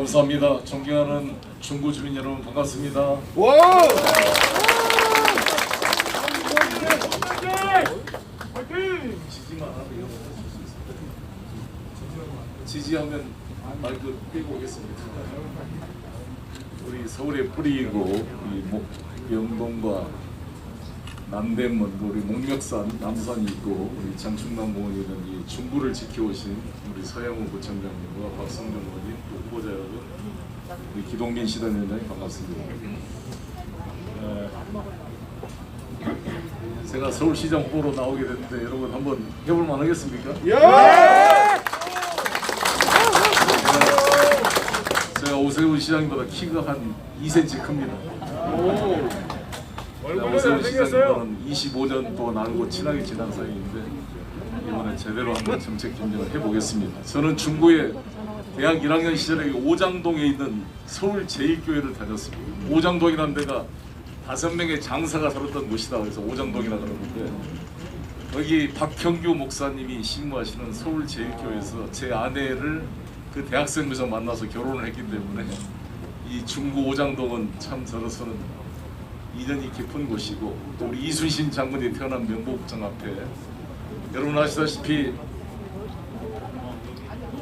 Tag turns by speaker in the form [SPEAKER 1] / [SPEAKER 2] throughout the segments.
[SPEAKER 1] 감사합니다. 존경하는 중구 주민 여러분 반갑습니다.
[SPEAKER 2] 와!
[SPEAKER 1] 지지하면 마이크 끄고 오겠습니다. 우리 서울의 뿌리이고 이 목, 영동과 남대문 우리 목멱산 남산이 있고 우리 장충남 공원이 있는 이 중구를 지켜오신 우리 서영우 구청장님과 박성준 의원님 또 후보자 여러분 우리 기동민 시단위원장님 반갑습니다. 에, 제가 서울시장 후보로 나오게 됐는데 여러분 한번 해볼 만하겠습니까?
[SPEAKER 2] 예!
[SPEAKER 1] 제가 오세훈 시장님보다 키가 한 2cm 큽니다.
[SPEAKER 2] 오!
[SPEAKER 1] 오세훈. 시장님과는 25년 동안 알고 친하게 지난 사이인데 이번에 제대로 한번 정책 경쟁을 해보겠습니다. 저는 중구에 대학 1학년 시절에 오장동에 있는 서울 제일교회를 다녔습니다. 오장동이라는 데가 다섯 명의 장사가 살았던 곳이다 그래서 오장동이라 그러는데 여기 박형규 목사님이 신무하시는 서울 제일교회에서 제 아내를 그 대학생에서 만나서 결혼을 했기 때문에 이 중구 오장동은 참 저로서는 인연이 깊은 곳이고 또 우리 이순신 장군이 태어난 명복장 앞에 여러분 아시다시피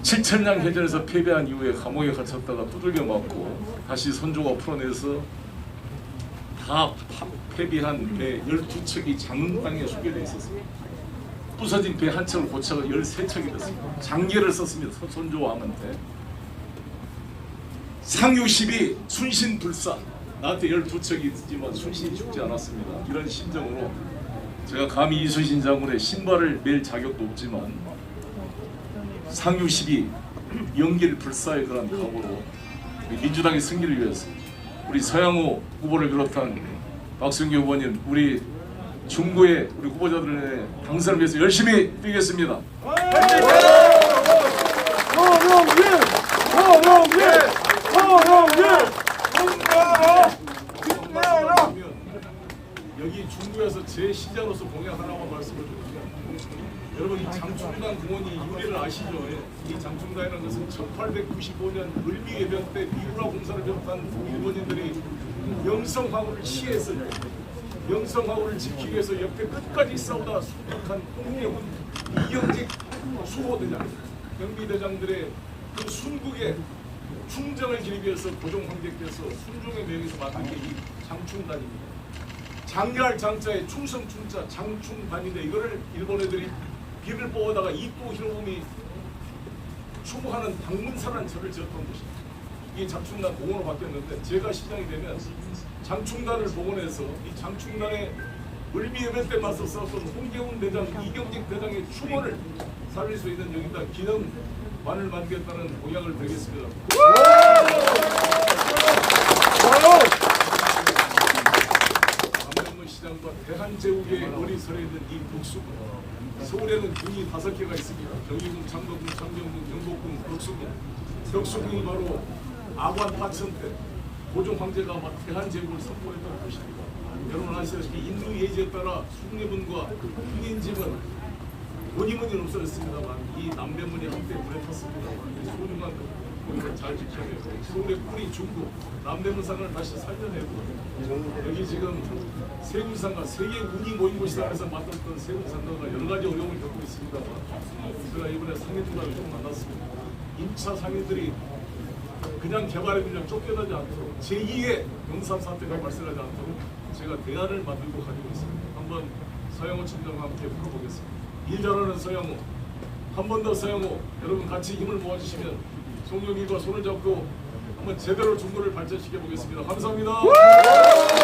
[SPEAKER 1] 7천량 해전에서 패배한 이후에 감옥에 갇혔다가 두들겨 맞고 다시 선조가 풀어내서 다 파- 패배한 배 12척이 장흥 땅에 소개되어 있었습니다. 부서진 배 한 척을 고쳐가 13척이 됐습니다. 장계를 썼습니다. 선- 선조 왕한테. 상유십이 순신 불사 나한테 12척이 있지만 순신이 죽지 않았습니다. 이런 심정으로 제가 감히 이순신 장군의 신발을 맬 자격도 없지만 상유십이 연길 불사의 그런 각오로 민주당의 승리를 위해서 우리 서양호 후보를 비롯한 박승규 후보님 우리 중구의 우리 후보자들의 당선을 위해서 열심히 뛰겠습니다.
[SPEAKER 2] 허영일! 허영일! 허영일! 힘내라! 힘내라!
[SPEAKER 1] 여기 중구에서 제 시장으로서 공약 하나만 말씀을 드리면 여러분 이 장충당 공원이 유래를 아시죠? 이 장충당이라는 것은 1895년 을미해변 때 미우라 공사를 비롯한 일본인들이 영성화우를 시해서 영성화우를 지키기 위해서 역대 끝까지 싸우다 수복한 홍예훈, 이영직 수호대장, 경비대장들의 그 순국의 충정을 지키기 위해서 고종 황제께서 순종의 명에서 만든 게 이 장충단입니다. 장렬 장자에 충성 충자 장충반인데 이거를 일본 애들이 비를 뽑아다가 이토 히로부미 추모하는 방문사라는 절을 지었던 곳입니다. 이게 장충단 공원으로 바뀌었는데 제가 시장이 되면 장충단을 복원해서 이 장충단의 을미 예배 때 맞서 싸웠던 홍계훈 대장, 이경직 대장의 추모를 살릴 수 있는 여기다 기념관을 만들겠다는 공약을 드리겠습니다. 남대문 시장과 대한제국의 머리설에 있는 이 북수군 서울에는 군이 다섯 개가 있습니다. 경기군, 창동군, 창경군, 경복군, 덕수군 덕수군이 바로 아관 파천 때 고종 황제가 막 대한 제국을 선포했던 곳입니다. 여러분 아시다시피 인도 예지에 따라 숭례문과 흥인집은 원이문이 없어졌습니다만 이 남대문이 한때 불에 탔습니다. 이 소중한 우리가 잘 지켜내고 서울의 뿌리 중구 남대문상을 다시 살려내고 여기 지금 세운상가 세계 운이 모인 곳이다 해서 맡았던 세운상가가 여러 가지 어려움을 겪고 있습니다만 제가 이번에 상인들과 좀 만났습니다. 임차 상인들이 그냥 개발에 그냥 쫓겨나지 않도록 제2의 용산 사태가 발생하지 않도록 제가 대안을 만들고 가지고 있습니다. 한번 서영호 총장과 함께 풀어보겠습니다. 일 잘하는 서영호, 한 번 더 서영호, 여러분 같이 힘을 모아주시면 송영길과 손을 잡고 한번 제대로 중국을 발전시켜 보겠습니다. 감사합니다.